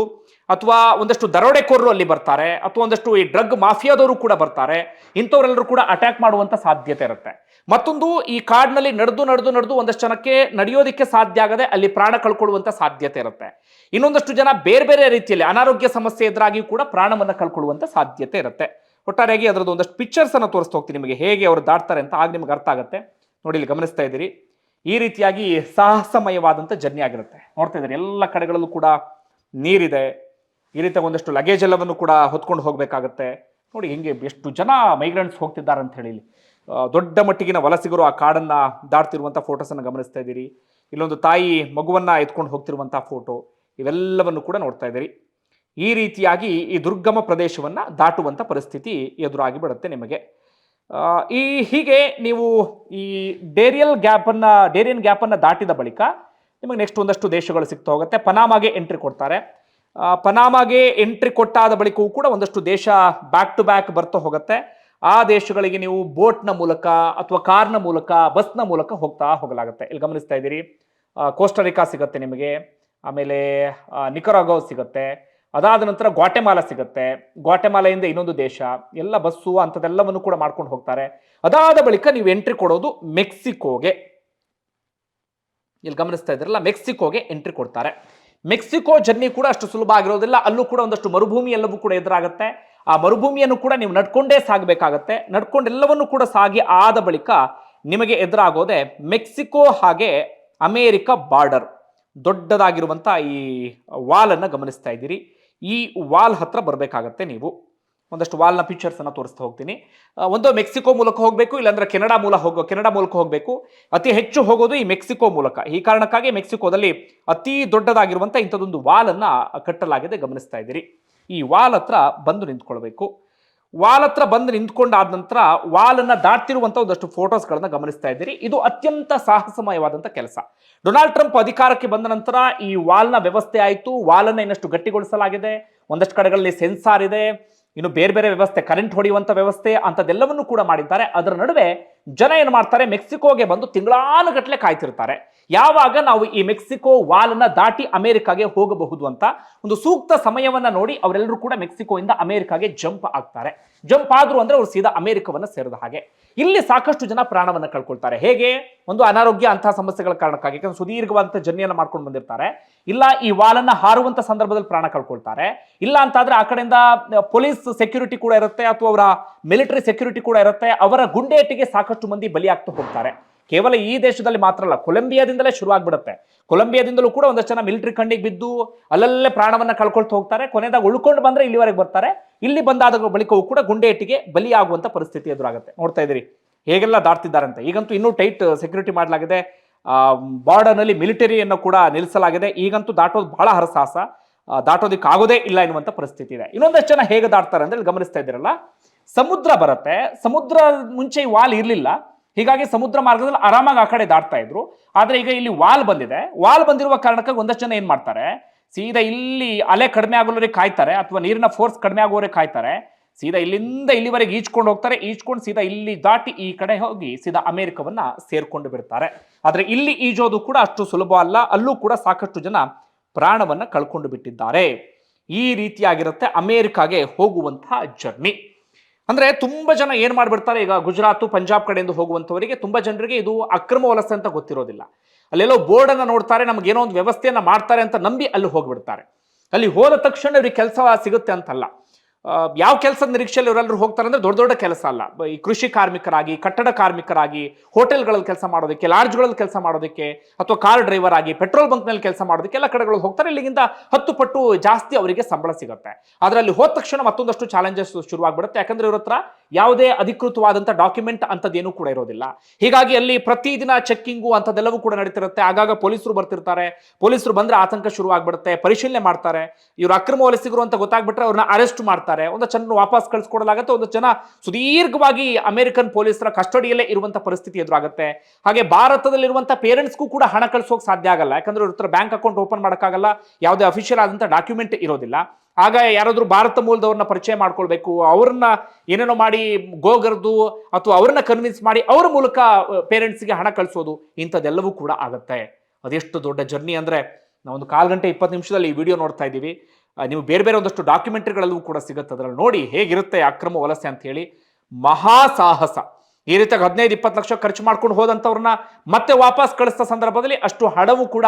ಅಥವಾ ಒಂದಷ್ಟು ದರೋಡೆಕೋರರು ಅಲ್ಲಿ ಬರ್ತಾರೆ, ಅಥವಾ ಒಂದಷ್ಟು ಈ ಡ್ರಗ್ ಮಾಫಿಯಾದವರು ಕೂಡ ಬರ್ತಾರೆ, ಇಂಥವರೆಲ್ಲರೂ ಕೂಡ ಅಟ್ಯಾಕ್ ಮಾಡುವಂತ ಸಾಧ್ಯತೆ ಇರುತ್ತೆ. ಮತ್ತೊಂದು, ಈ ಕಾಡಿನಲ್ಲಿ ನಡೆದು ನಡೆದು ನಡೆದು ಒಂದಷ್ಟು ಜನಕ್ಕೆ ನಡೆಯೋದಕ್ಕೆ ಸಾಧ್ಯ ಆಗದೆ ಅಲ್ಲಿ ಪ್ರಾಣ ಕಳ್ಕೊಳ್ಳುವಂಥ ಸಾಧ್ಯತೆ ಇರುತ್ತೆ. ಇನ್ನೊಂದಷ್ಟು ಜನ ಬೇರೆ ಬೇರೆ ರೀತಿಯಲ್ಲಿ ಅನಾರೋಗ್ಯ ಸಮಸ್ಯೆ ಎದುರಾಗಿಯೂ ಕೂಡ ಪ್ರಾಣವನ್ನು ಕಳ್ಕೊಳ್ಳುವಂಥ ಸಾಧ್ಯತೆ ಇರುತ್ತೆ. ಒಟ್ಟಾರೆಯಾಗಿ ಅದರದ್ದು ಒಂದಷ್ಟು ಪಿಕ್ಚರ್ಸ್ ಅನ್ನು ತೋರಿಸ್ತಾ ಹೋಗ್ತೀನಿ ನಿಮಗೆ, ಹೇಗೆ ಅವರು ದಾಟ್ತಾರೆ ಅಂತ, ಆಗ ನಿಮಗೆ ಅರ್ಥ ಆಗುತ್ತೆ. ನೋಡಿ, ಇಲ್ಲಿ ಗಮನಿಸ್ತಾ ಇದ್ದೀರಿ. ಈ ರೀತಿಯಾಗಿ ಸಾಹಸಮಯವಾದಂಥ ಜರ್ನಿ ಆಗಿರುತ್ತೆ. ನೋಡ್ತಾ ಇದ್ದಾರೆ, ಎಲ್ಲ ಕಡೆಗಳಲ್ಲೂ ಕೂಡ ನೀರಿದೆ. ಈ ರೀತಿಯ ಒಂದಷ್ಟು ಲಗೇಜ್ ಎಲ್ಲವನ್ನು ಕೂಡ ಹೊತ್ಕೊಂಡು ಹೋಗಬೇಕಾಗತ್ತೆ. ನೋಡಿ, ಹೆಂಗೆ ಎಷ್ಟು ಜನ ಮೈಗ್ರೆಂಟ್ಸ್ ಹೋಗ್ತಿದ್ದಾರೆ ಅಂತ ಹೇಳಿ ಇಲ್ಲಿ. ದೊಡ್ಡ ಮಟ್ಟಿಗಿನ ವಲಸಿಗರು ಆ ಕಾಡನ್ನು ದಾಟ್ತಿರುವಂಥ ಫೋಟೋಸನ್ನು ಗಮನಿಸ್ತಾ ಇದ್ದೀರಿ. ಇಲ್ಲೊಂದು ತಾಯಿ ಮಗುವನ್ನು ಎತ್ಕೊಂಡು ಹೋಗ್ತಿರುವಂಥ ಫೋಟೋ ಇವೆಲ್ಲವನ್ನು ಕೂಡ ನೋಡ್ತಾ ಇದ್ದೀರಿ. ಈ ರೀತಿಯಾಗಿ ಈ ದುರ್ಗಮ ಪ್ರದೇಶವನ್ನು ದಾಟುವಂಥ ಪರಿಸ್ಥಿತಿ ಎದುರಾಗಿ ಬಿಡುತ್ತೆ ನಿಮಗೆ. ಈ ಹೀಗೆ ನೀವು ಈ ಡೇರಿಯಲ್ ಗ್ಯಾಪನ್ನು, ಡೇರಿಯನ್ ಗ್ಯಾಪನ್ನು ದಾಟಿದ ಬಳಿಕ ನಿಮಗೆ ನೆಕ್ಸ್ಟ್ ಒಂದಷ್ಟು ದೇಶಗಳು ಸಿಗ್ತಾ ಹೋಗುತ್ತೆ. ಪನಾಮಾಗೆ ಎಂಟ್ರಿ ಕೊಡ್ತಾರೆ. ಪನಾಮಾಗೆ ಎಂಟ್ರಿ ಕೊಟ್ಟಾದ ಬಳಿಕವೂ ಕೂಡ ಒಂದಷ್ಟು ದೇಶ ಬ್ಯಾಕ್ ಟು ಬ್ಯಾಕ್ ಬರ್ತಾ ಹೋಗುತ್ತೆ. ಆ ದೇಶಗಳಿಗೆ ನೀವು ಬೋಟ್ನ ಮೂಲಕ ಅಥವಾ ಕಾರ್ನ ಮೂಲಕ ಬಸ್ನ ಮೂಲಕ ಹೋಗ್ತಾ ಹೋಗಲಾಗುತ್ತೆ. ಇಲ್ಲಿ ಗಮನಿಸ್ತಾ ಇದ್ದೀರಿ. ಕೋಸ್ಟರಿಕಾ ಸಿಗುತ್ತೆ ನಿಮಗೆ. ಆಮೇಲೆ ನಿಕರಾಗೋ ಸಿಗುತ್ತೆ. ಅದಾದ ನಂತರ ಗ್ವಾಟೆಮಾಲ ಸಿಗುತ್ತೆ. ಗ್ವಾಟೆಮಾಲೆಯಿಂದ ಇನ್ನೊಂದು ದೇಶ, ಎಲ್ಲ ಬಸ್ಸು ಅಂಥದ್ದೆಲ್ಲವನ್ನು ಕೂಡ ಮಾಡ್ಕೊಂಡು ಹೋಗ್ತಾರೆ. ಅದಾದ ಬಳಿಕ ನೀವು ಎಂಟ್ರಿ ಕೊಡೋದು ಮೆಕ್ಸಿಕೋಗೆ. ಇಲ್ಲಿ ಗಮನಿಸ್ತಾ ಇದ್ರಲ್ಲ ಮೆಕ್ಸಿಕೋಗೆ ಎಂಟ್ರಿ ಕೊಡ್ತಾರೆ. ಮೆಕ್ಸಿಕೋ ಜರ್ನಿ ಕೂಡ ಅಷ್ಟು ಸುಲಭ ಆಗಿರೋದಿಲ್ಲ, ಅಲ್ಲೂ ಕೂಡ ಒಂದಷ್ಟು ಮರುಭೂಮಿ ಎಲ್ಲವೂ ಕೂಡ ಎದುರಾಗುತ್ತೆ. ಆ ಮರುಭೂಮಿಯನ್ನು ಕೂಡ ನೀವು ನಡ್ಕೊಂಡೇ ಸಾಗಬೇಕಾಗತ್ತೆ. ನಡ್ಕೊಂಡೆಲ್ಲವನ್ನು ಕೂಡ ಸಾಗಿ ಆದ ಬಳಿಕ ನಿಮಗೆ ಎದುರಾಗೋದೆ ಮೆಕ್ಸಿಕೋ ಹಾಗೆ ಅಮೇರಿಕ ಬಾರ್ಡರ್ ದೊಡ್ಡದಾಗಿರುವಂಥ ಈ ವಾಲನ್ನು ಗಮನಿಸ್ತಾ ಇದ್ದೀರಿ. ಈ ವಾಲ್ ಹತ್ರ ಬರಬೇಕಾಗತ್ತೆ ನೀವು. ಒಂದಷ್ಟು ವಾಲ್ನ ಫೀಚರ್ಸನ್ನು ತೋರಿಸ್ತಾ ಹೋಗ್ತೀನಿ. ಒಂದು ಮೆಕ್ಸಿಕೋ ಮೂಲಕ ಹೋಗಬೇಕು, ಇಲ್ಲಾಂದ್ರೆ ಕೆನಡಾ ಮೂಲ ಹೋಗೋ, ಕೆನಡಾ ಮೂಲಕ ಹೋಗಬೇಕು. ಅತಿ ಹೆಚ್ಚು ಹೋಗೋದು ಈ ಮೆಕ್ಸಿಕೋ ಮೂಲಕ. ಈ ಕಾರಣಕ್ಕಾಗಿ ಮೆಕ್ಸಿಕೋದಲ್ಲಿ ಅತಿ ದೊಡ್ಡದಾಗಿರುವಂಥ ಇಂಥದ್ದೊಂದು ವಾಲನ್ನು ಕಟ್ಟಲಾಗಿದೆ, ಗಮನಿಸ್ತಾ ಇದ್ದೀರಿ. ಈ ವಾಲ್ ಹತ್ರ ಬಂದು ನಿಂತ್ಕೊಳ್ಬೇಕು. ವಾಲ್ ಹತ್ರ ಬಂದು ನಿಂತ್ಕೊಂಡಾದ ನಂತರ ವಾಲನ್ನು ದಾಟ್ತಿರುವಂಥ ಒಂದಷ್ಟು ಫೋಟೋಸ್ಗಳನ್ನ ಗಮನಿಸ್ತಾ ಇದ್ದೀರಿ. ಇದು ಅತ್ಯಂತ ಸಾಹಸಮಯವಾದಂತ ಕೆಲಸ. ಡೊನಾಲ್ಡ್ ಟ್ರಂಪ್ ಅಧಿಕಾರಕ್ಕೆ ಬಂದ ನಂತರ ಈ ವಾಲ್ನ ವ್ಯವಸ್ಥೆ ಆಯಿತು. ವಾಲನ್ನು ಇನ್ನಷ್ಟು ಗಟ್ಟಿಗೊಳಿಸಲಾಗಿದೆ. ಒಂದಷ್ಟು ಕಡೆಗಳಲ್ಲಿ ಸೆನ್ಸಾರ್ ಇದೆ. ಇನ್ನು ಬೇರೆ ಬೇರೆ ವ್ಯವಸ್ಥೆ, ಕರೆಂಟ್ ಹೊಡೆಯುವಂಥ ವ್ಯವಸ್ಥೆ ಅಂಥದ್ದೆಲ್ಲವನ್ನು ಕೂಡ ಮಾಡಿದ್ದಾರೆ. ಅದರ ನಡುವೆ ಜನ ಏನು ಮಾಡ್ತಾರೆ, ಮೆಕ್ಸಿಕೋಗೆ ಬಂದು ತಿಂಗಳಾನುಗಟ್ಟಲೆ ಕಾಯ್ತಿರ್ತಾರೆ. ಯಾವಾಗ ನಾವು ಈ ಮೆಕ್ಸಿಕೋ ವಾಲನ್ನ ದಾಟಿ ಅಮೆರಿಕಾಗೆ ಹೋಗಬಹುದು ಅಂತ ಒಂದು ಸೂಕ್ತ ಸಮಯವನ್ನ ನೋಡಿ ಅವರೆಲ್ಲರೂ ಕೂಡ ಮೆಕ್ಸಿಕೋಯಿಂದ ಅಮೆರಿಕಾಗೆ ಜಂಪ್ ಆಗ್ತಾರೆ. ಜಂಪ್ ಆದ್ರು ಅಂದ್ರೆ ಅವರು ಸೀದಾ ಅಮೆರಿಕವನ್ನ ಸೇರಿದ ಹಾಗೆ. ಇಲ್ಲಿ ಸಾಕಷ್ಟು ಜನ ಪ್ರಾಣವನ್ನ ಕಳ್ಕೊಳ್ತಾರೆ. ಹೇಗೆ? ಒಂದು ಅನಾರೋಗ್ಯ ಅಂತಹ ಸಮಸ್ಯೆಗಳ ಕಾರಣಕ್ಕಾಗಿ. ಯಾಕಂದ್ರೆ ಸುದೀರ್ಘವಾದಂಥ ಜರ್ನಿಯನ್ನ ಮಾಡ್ಕೊಂಡು ಬಂದಿರ್ತಾರೆ. ಇಲ್ಲ, ಈ ವಾಲನ್ನ ಹಾರುವಂತ ಸಂದರ್ಭದಲ್ಲಿ ಪ್ರಾಣ ಕಳ್ಕೊಳ್ತಾರೆ. ಇಲ್ಲ ಅಂತಾದ್ರೆ ಆ ಕಡೆಯಿಂದ ಪೊಲೀಸ್ ಸೆಕ್ಯೂರಿಟಿ ಕೂಡ ಇರುತ್ತೆ ಅಥವಾ ಅವರ ಮಿಲಿಟರಿ ಸೆಕ್ಯೂರಿಟಿ ಕೂಡ ಇರುತ್ತೆ. ಅವರ ಗುಂಡೇಟಿಗೆ ಸಾಕಷ್ಟು ಮಂದಿ ಬಲಿಯಾಗ್ತಾ ಹೋಗ್ತಾರೆ. ಕೇವಲ ಈ ದೇಶದಲ್ಲಿ ಮಾತ್ರ ಅಲ್ಲ, ಕೊಲಂಬಿಯಾದಿಂದಲೇ ಶುರುವಾಗ್ಬಿಡುತ್ತೆ. ಕೊಲಂಬಿಯಾದಿಂದಲೂ ಕೂಡ ಒಂದಷ್ಟು ಜನ ಮಿಲಿಟರಿ ಕಣ್ಣಿಗೆ ಬಿದ್ದು ಅಲ್ಲಲ್ಲೇ ಪ್ರಾಣವನ್ನ ಕಳ್ಕೊಳ್ತಾ ಹೋಗ್ತಾರೆ. ಕೊನೆದಾಗ ಉಳ್ಕೊಂಡು ಬಂದ್ರೆ ಇಲ್ಲಿವರೆಗೆ ಬರ್ತಾರೆ. ಇಲ್ಲಿ ಬಂದಾದ ಬಳಿಕವೂ ಕೂಡ ಗುಂಡೇಟಿಗೆ ಬಲಿಯಾಗುವಂತ ಪರಿಸ್ಥಿತಿ ಎದುರಾಗುತ್ತೆ. ನೋಡ್ತಾ ಇದ್ದೀರಿ, ಹೇಗೆಲ್ಲ ದಾಟ್ತಿದ್ದಾರಂತೆ. ಈಗಂತೂ ಇನ್ನೂ ಟೈಟ್ ಸೆಕ್ಯೂರಿಟಿ ಮಾಡಲಾಗಿದೆ. ಬಾರ್ಡರ್ನಲ್ಲಿ ಮಿಲಿಟರಿಯನ್ನು ಕೂಡ ನಿಲ್ಲಿಸಲಾಗಿದೆ. ಈಗಂತೂ ದಾಟೋದು ಬಹಳ ಹರಸಾಹಸ. ದಾಟೋದಿಕ್ಕೆ ಆಗೋದೇ ಇಲ್ಲ ಎನ್ನುವಂತ ಪರಿಸ್ಥಿತಿ ಇದೆ. ಇನ್ನೊಂದಷ್ಟು ಜನ ಹೇಗೆ ದಾಟ್ತಾರೆ ಅಂದ್ರೆ ಗಮನಿಸ್ತಾ ಇದ್ದೀರಲ್ಲ ಸಮುದ್ರ ಬರುತ್ತೆ. ಸಮುದ್ರ ಮುಂಚೆ ವಾಲ್ ಇರಲಿಲ್ಲ. ಹೀಗಾಗಿ ಸಮುದ್ರ ಮಾರ್ಗದಲ್ಲಿ ಆರಾಮಾಗಿ ಆ ಕಡೆ ದಾಟ್ತಾ ಇದ್ರು. ಆದ್ರೆ ಈಗ ಇಲ್ಲಿ ವಾಲ್ ಬಂದಿದೆ. ವಾಲ್ ಬಂದಿರುವ ಕಾರಣಕ್ಕಾಗಿ ಒಂದಷ್ಟು ಜನ ಏನ್ ಮಾಡ್ತಾರೆ? ಸೀದಾ ಇಲ್ಲಿ ಅಲೆ ಕಡಿಮೆ ಆಗೋರಿಗೆ ಕಾಯ್ತಾರೆ ಅಥವಾ ನೀರಿನ ಫೋರ್ಸ್ ಕಡಿಮೆ ಆಗೋರಿಗೆ ಕಾಯ್ತಾರೆ. ಸೀದಾ ಇಲ್ಲಿಂದ ಇಲ್ಲಿವರೆಗೆ ಈಜ್ಕೊಂಡು ಹೋಗ್ತಾರೆ. ಈಜ್ಕೊಂಡು ಸೀದಾ ಇಲ್ಲಿ ದಾಟಿ ಈ ಕಡೆ ಹೋಗಿ ಸೀದಾ ಅಮೆರಿಕವನ್ನ ಸೇರ್ಕೊಂಡು ಬಿಡ್ತಾರೆ. ಆದ್ರೆ ಇಲ್ಲಿ ಈಜೋದು ಕೂಡ ಅಷ್ಟು ಸುಲಭ ಅಲ್ಲ. ಅಲ್ಲೂ ಕೂಡ ಸಾಕಷ್ಟು ಜನ ಪ್ರಾಣವನ್ನ ಕಳ್ಕೊಂಡು ಬಿಟ್ಟಿದ್ದಾರೆ. ಈ ರೀತಿಯಾಗಿರುತ್ತೆ ಅಮೆರಿಕಾಗೆ ಹೋಗುವಂತಹ ಜರ್ನಿ. ಅಂದ್ರೆ ತುಂಬಾ ಜನ ಏನು ಮಾಡ್ಬಿಡ್ತಾರೆ? ಈಗ ಗುಜರಾತ್, ಪಂಜಾಬ್ ಕಡೆಯಿಂದ ಹೋಗುವಂತವರಿಗೆ ತುಂಬಾ ಜನರಿಗೆ ಇದು ಅಕ್ರಮ ವಲಸೆ ಅಂತ ಗೊತ್ತಿರೋದಿಲ್ಲ. ಅಲ್ಲೆಲ್ಲೋ ಬೋರ್ಡನ್ನು ನೋಡ್ತಾರೆ, ನಮಗೇನೋ ಒಂದು ವ್ಯವಸ್ಥೆಯನ್ನ ಮಾಡ್ತಾರೆ ಅಂತ ನಂಬಿ ಅಲ್ಲಿ ಹೋಗ್ಬಿಡ್ತಾರೆ. ಅಲ್ಲಿ ಹೋದ ತಕ್ಷಣ ಇವ್ರಿಗೆ ಕೆಲಸ ಸಿಗುತ್ತೆ ಅಂತಲ್ಲ. ಯಾವ ಕೆಲಸದ ನಿರೀಕ್ಷೆಯಲ್ಲಿ ಇವರೆಲ್ಲರೂ ಹೋಗ್ತಾರೆ ಅಂದ್ರೆ ದೊಡ್ಡ ದೊಡ್ಡ ಕೆಲಸ ಅಲ್ಲ. ಈ ಕೃಷಿ ಕಾರ್ಮಿಕರಾಗಿ, ಕಟ್ಟಡ ಕಾರ್ಮಿಕರಾಗಿ, ಹೋಟೆಲ್ಗಳಲ್ಲಿ ಕೆಲಸ ಮಾಡೋದಕ್ಕೆ, ಲಾಡ್ಜ್ಗಳಲ್ಲಿ ಕೆಲಸ ಮಾಡೋದಕ್ಕೆ, ಅಥವಾ ಕಾರ್ ಡ್ರೈವರ್ ಆಗಿ, ಪೆಟ್ರೋಲ್ ಬಂಕ್ನಲ್ಲಿ ಕೆಲಸ ಮಾಡೋದಕ್ಕೆ ಎಲ್ಲ ಕಡೆಗಳು ಹೋಗ್ತಾರೆ. ಇಲ್ಲಿಗಿಂತ ಹತ್ತು ಪಟ್ಟು ಜಾಸ್ತಿ ಅವರಿಗೆ ಸಂಬಳ ಸಿಗುತ್ತೆ. ಅದರಲ್ಲಿ ಹೋದ ತಕ್ಷಣ ಮತ್ತೊಂದಷ್ಟು ಚಾಲೆಂಜಸ್ ಶುರುವಾಗ್ಬಿಡುತ್ತೆ. ಯಾಕಂದ್ರೆ ಇವ್ರ ಹತ್ರ ಯಾವುದೇ ಅಧಿಕೃತವಾದಂಥ ಡಾಕ್ಯುಮೆಂಟ್ ಅಂತದೇನು ಕೂಡ ಇರೋದಿಲ್ಲ. ಹೀಗಾಗಿ ಅಲ್ಲಿ ಪ್ರತಿದಿನ ಚೆಕ್ಕಿಂಗು ಅಂಥದ್ದೆಲ್ಲವೂ ಕೂಡ ನಡೀತಿರುತ್ತೆ. ಆಗಾಗ ಪೊಲೀಸರು ಬರ್ತಿರ್ತಾರೆ. ಪೊಲೀಸರು ಬಂದ್ರೆ ಆತಂಕ ಶುರುವಾಗ್ಬಿಡುತ್ತೆ ಪರಿಶೀಲನೆ ಮಾಡ್ತಾರೆ. ಇವರು ಅಕ್ರಮ ವಲಸಿಗರು ಅಂತ ಗೊತ್ತಾಗ್ಬಿಟ್ರೆ ಅವ್ರನ್ನ ಅರೆಸ್ಟ್ ಮಾಡ್ತಾರೆ. ಒಂದು ಜನ ವಾಪಸ್ ಕಳಿಸ್ಕೊಡಲಾಗುತ್ತೆ. ಒಂದು ಜನ ಸುದೀರ್ಘವಾಗಿ ಅಮೆರಿಕನ್ ಪೊಲೀಸರ ಕಸ್ಟಡಿಯಲ್ಲೇ ಇರುವಂತ ಪರಿಸ್ಥಿತಿ ಎದುರಾಗುತ್ತೆ. ಹಾಗೆ ಭಾರತದಲ್ಲಿರುವಂಥ ಪೇರೆಂಟ್ಸ್ಗೂ ಕೂಡ ಹಣ ಕಳಿಸೋಕೆ ಸಾಧ್ಯ ಆಗಲ್ಲ. ಯಾಕಂದ್ರೆ ಇವ್ರ ಬ್ಯಾಂಕ್ ಅಕೌಂಟ್ ಓಪನ್ ಮಾಡೋಕ್ಕಾಗಲ್ಲ. ಯಾವುದೇ ಅಫಿಷಿಯಲ್ ಆದಂಥ ಡಾಕ್ಯುಮೆಂಟ್ ಇರೋದಿಲ್ಲ. ಆಗ ಯಾರಾದರೂ ಭಾರತ ಮೂಲದವ್ರನ್ನ ಪರಿಚಯ ಮಾಡ್ಕೊಳ್ಬೇಕು, ಅವ್ರನ್ನ ಏನೇನೋ ಮಾಡಿ ಗೋಗರ್ದು ಅಥವಾ ಅವ್ರನ್ನ ಕನ್ವಿನ್ಸ್ ಮಾಡಿ ಅವ್ರ ಮೂಲಕ ಪೇರೆಂಟ್ಸ್ಗೆ ಹಣ ಕಳಿಸೋದು, ಇಂಥದ್ದೆಲ್ಲವೂ ಕೂಡ ಆಗುತ್ತೆ. ಅದೆಷ್ಟು ದೊಡ್ಡ ಜರ್ನಿ ಅಂದರೆ, ನಾವು ಒಂದು ಕಾಲು ಗಂಟೆ ಇಪ್ಪತ್ತು ನಿಮಿಷದಲ್ಲಿ ಈ ವಿಡಿಯೋ ನೋಡ್ತಾ ಇದ್ದೀವಿ. ನೀವು ಬೇರೆ ಬೇರೆ ಒಂದಷ್ಟು ಡಾಕ್ಯುಮೆಂಟ್ರಿಗಳಲ್ಲೂ ಕೂಡ ಸಿಗುತ್ತೆ, ಅದರಲ್ಲಿ ನೋಡಿ ಹೇಗಿರುತ್ತೆ ಅಕ್ರಮ ವಲಸೆ ಅಂತ ಹೇಳಿ. ಮಹಾ ಸಾಹಸ. ಈ ರೀತಿಯಾಗಿ ಹದಿನೈದು ಇಪ್ಪತ್ತು ಲಕ್ಷ ಖರ್ಚು ಮಾಡ್ಕೊಂಡು ಹೋದಂಥವ್ರನ್ನ ಮತ್ತೆ ವಾಪಸ್ ಕಳಿಸಿದ ಸಂದರ್ಭದಲ್ಲಿ ಅಷ್ಟು ಹಣವು ಕೂಡ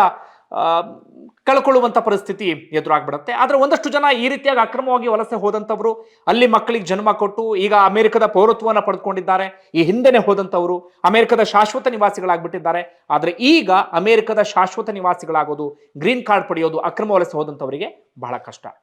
ಕಳ್ಕೊಳ್ಳುವಂಥ ಪರಿಸ್ಥಿತಿ ಎದುರಾಗ್ಬಿಡುತ್ತೆ. ಆದರೆ ಒಂದಷ್ಟು ಜನ ಈ ರೀತಿಯಾಗಿ ಅಕ್ರಮವಾಗಿ ವಲಸೆ ಹೋದಂಥವರು, ಅಲ್ಲಿ ಮಕ್ಕಳಿಗೆ ಜನ್ಮ ಕೊಟ್ಟು ಈಗ ಅಮೆರಿಕದ ಪೌರತ್ವವನ್ನು ಪಡೆದುಕೊಂಡಿದ್ದಾರೆ ಈ ಹಿಂದೆನೆ ಹೋದಂಥವರು, ಅಮೆರಿಕದ ಶಾಶ್ವತ ನಿವಾಸಿಗಳಾಗ್ಬಿಟ್ಟಿದ್ದಾರೆ. ಆದರೆ ಈಗ ಅಮೆರಿಕದ ಶಾಶ್ವತ ನಿವಾಸಿಗಳಾಗೋದು, ಗ್ರೀನ್ ಕಾರ್ಡ್ ಪಡೆಯೋದು, ಅಕ್ರಮ ವಲಸೆ ಹೋದಂಥವರಿಗೆ ಬಹಳ ಕಷ್ಟ.